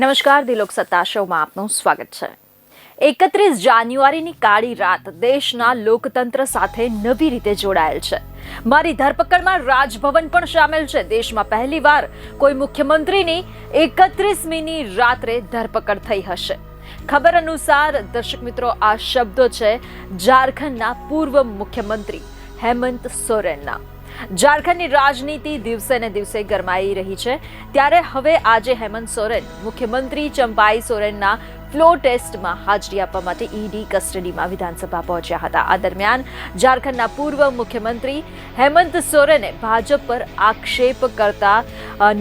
નમસ્કાર, દિલોક સત્તા શોમાં આપનું સ્વાગત છે. એકત્રીસ જાન્યુઆરીની કાળી રાત દેશના લોકતંત્ર સાથે નવી રીતે જોડાયેલ છે. મારી ધરપકડમાં રાજભવન પણ સામેલ છે. દેશમાં પહેલીવાર કોઈ મુખ્યમંત્રીની એકત્રીસમીની રાત્રે ધરપકડ થઈ હશે. ખબર અનુસાર દર્શક મિત્રો, આ શબ્દો છે ઝારખંડના પૂર્વ મુખ્યમંત્રી હેમંત સોરેનના. ઝારખંડની રાજનીતિ દિવસે ને દિવસે ગરમાઈ રહી છે. ત્યારે હવે આજે હેમંત સોરેન, મુખ્યમંત્રી ચંપાઈ સોરેનના ફ્લો ટેસ્ટમાં હાજરી આપવા માટે ઈડી કસ્ટડીમાં વિધાનસભા પહોંચ્યા હતા. આ દરમિયાન ઝારખંડના પૂર્વ મુખ્યમંત્રી હેમંત સોરેને ભાજપ પર આક્ષેપ કરતા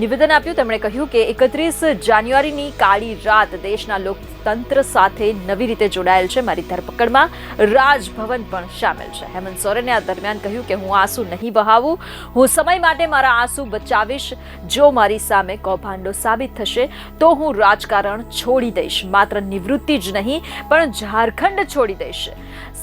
નિવેદન આપ્યું. તેમણે કહ્યું કે એકત્રીસ જાન્યુઆરીની કાળી રાત દેશના લોકતંત્ર સાથે નવી રીતે જોડાયેલ છે. મારી ધરપકડમાં રાજભવન પણ સામેલ છે. હેમંત સોરેને આ દરમિયાન કહ્યું કે હું આંસુ નહીં બહાવું. હું સમય માટે મારા આંસુ બચાવીશ. જો મારી સામે કૌભાંડો સાબિત થશે, તો હું રાજકારણ છોડી દઈશ. માત્ર નિવૃત્તિ જ નહીં, પણ ઝારખંડ છોડી દઈશ.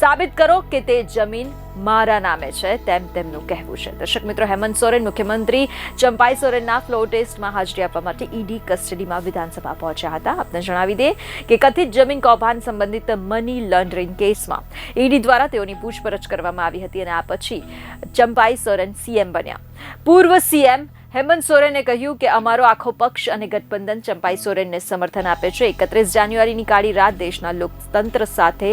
સાબિત કરો કે તે જમીન મારા નામે છે, તેમ તેમનું કહેવું છે. દર્શક મિત્રો, હેમંત સોરેન મુખ્યમંત્રી, ચંપાઈ સોરેનના ફ્લો ટેસ્ટમાં હાજરી આપવા માટે ઈડી કસ્ટડીમાં વિધાનસભા પહોંચ્યા હતા. આપને જણાવી દે કે કથિત જમીન કૌભાંડ સંબંધિત મની લોન્ડરિંગ કેસમાં ઈડી દ્વારા તેઓની પૂછપરછ કરવામાં આવી હતી અને આ પછી ચંપાઈ સોરેન સીએમ બન્યા. પૂર્વ સીએમ હેમંત સોરેને કહ્યું કે અમારો આખો પક્ષ અને ગઠબંધન ચંપાઈ સોરેનને સમર્થન આપે છે. એકત્રીસ જાન્યુઆરીની કાળી રાત દેશના લોકતંત્ર સાથે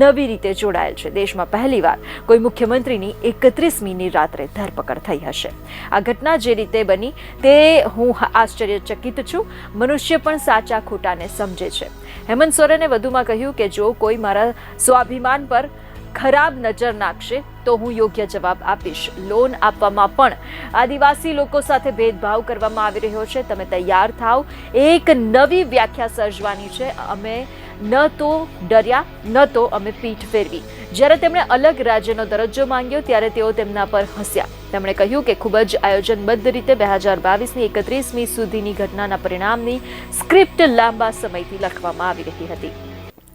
નવી રીતે જોડાયેલ છે. દેશમાં પહેલીવાર કોઈ મુખ્યમંત્રીની એકત્રીસમીની રાત્રે ધરપકડ થઈ હશે. આ ઘટના જે રીતે બની તે હું આશ્ચર્યચકિત છું. મનુષ્ય પણ સાચા ખોટાને સમજે છે. હેમંત સોરેને વધુમાં કહ્યું કે જો કોઈ મારા સ્વાભિમાન પર ખરાબ નજર નાખશે, તો હું યોગ્ય જવાબ આપીશ. લોન આપવામાં પણ આદિવાસી લોકો સાથે ભેદભાવ કરવામાં આવી રહ્યો છે. તમે તૈયાર થાવ. એક નવી વ્યાખ્યા સર્જવાની છે. અમે ન તો ડર્યા, ન તો અમે પીઠ ફેરવી. જ્યારે તેમણે અલગ રાજ્યનો દરજ્જો માંગ્યો, ત્યારે તેઓ તેમના પર હસ્યા. તેમણે કહ્યું કે ખૂબ જ આયોજનબદ્ધ રીતે બે હજાર બાવીસની એકત્રીસમી સુધીની ઘટનાના પરિણામની સ્ક્રિપ્ટ લાંબા સમયથી લખવામાં આવી રહી હતી.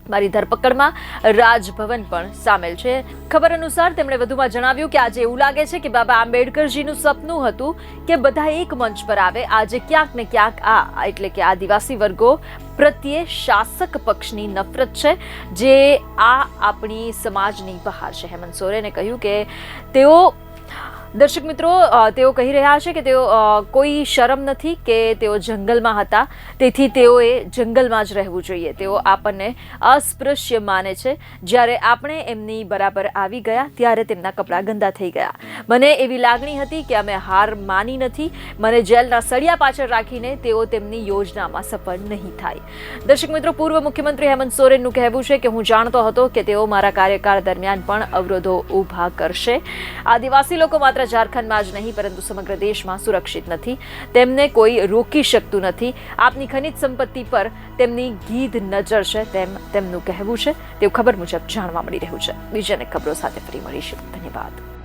મારી ધરપકડમાં રાજભવન પણ સામેલ છે. ખબર અનુસાર તેમણે વધુમાં જણાવ્યું કે આજે એવું લાગે છે કે બાબા આંબેડકરજીનું સપનું હતું કે બધા એક મંચ પર આવે. આજે ક્યાંક ને ક્યાંક આ, એટલે કે આદિવાસી વર્ગો પ્રત્યે શાસક પક્ષની નફરત છે, જે આ આપણી સમાજની બહાર છે. હેમંત સોરેને કહ્યું કે તેઓ દર્શક મિત્રો તેઓ કહી રહ્યા છે કે તેઓ કોઈ શરમ નથી કે તેઓ જંગલમાં હતા. તેથી તેઓએ જંગલમાં જ રહેવું જોઈએ. તેઓ આપણને અસ્પૃશ્ય માને છે. જ્યારે આપણે એમની બરાબર આવી ગયા, ત્યારે તેમના કપડાં ગંદા થઈ ગયા. મને એવી લાગણી હતી કે અમે હાર માની નથી. મને જેલના સળિયા પાછળ રાખીને તેઓ તેમની યોજનામાં સફળ નહીં થાય. દર્શક મિત્રો, પૂર્વ મુખ્યમંત્રી હેમંત સોરેનનું કહેવું છે કે હું જાણતો હતો કે તેઓ મારા કાર્યકાળ દરમિયાન પણ અવરોધો ઊભા કરશે. આદિવાસી લોકો માત્ર ઝારખંડમાં જ નહીં, પરંતુ સમગ્ર દેશમાં સુરક્ષિત નથી. તેમને કોઈ રોકી શકતું નથી. આપની ખનિજ સંપત્તિ પર તેમની ગીધ નજર છે, તેમ તેમનું કહેવું છે. તેવું ખબર મુજબ જાણવા મળી રહ્યું છે. બીજાને ખબરો સાથે ફરી મળીશું. ધન્યવાદ.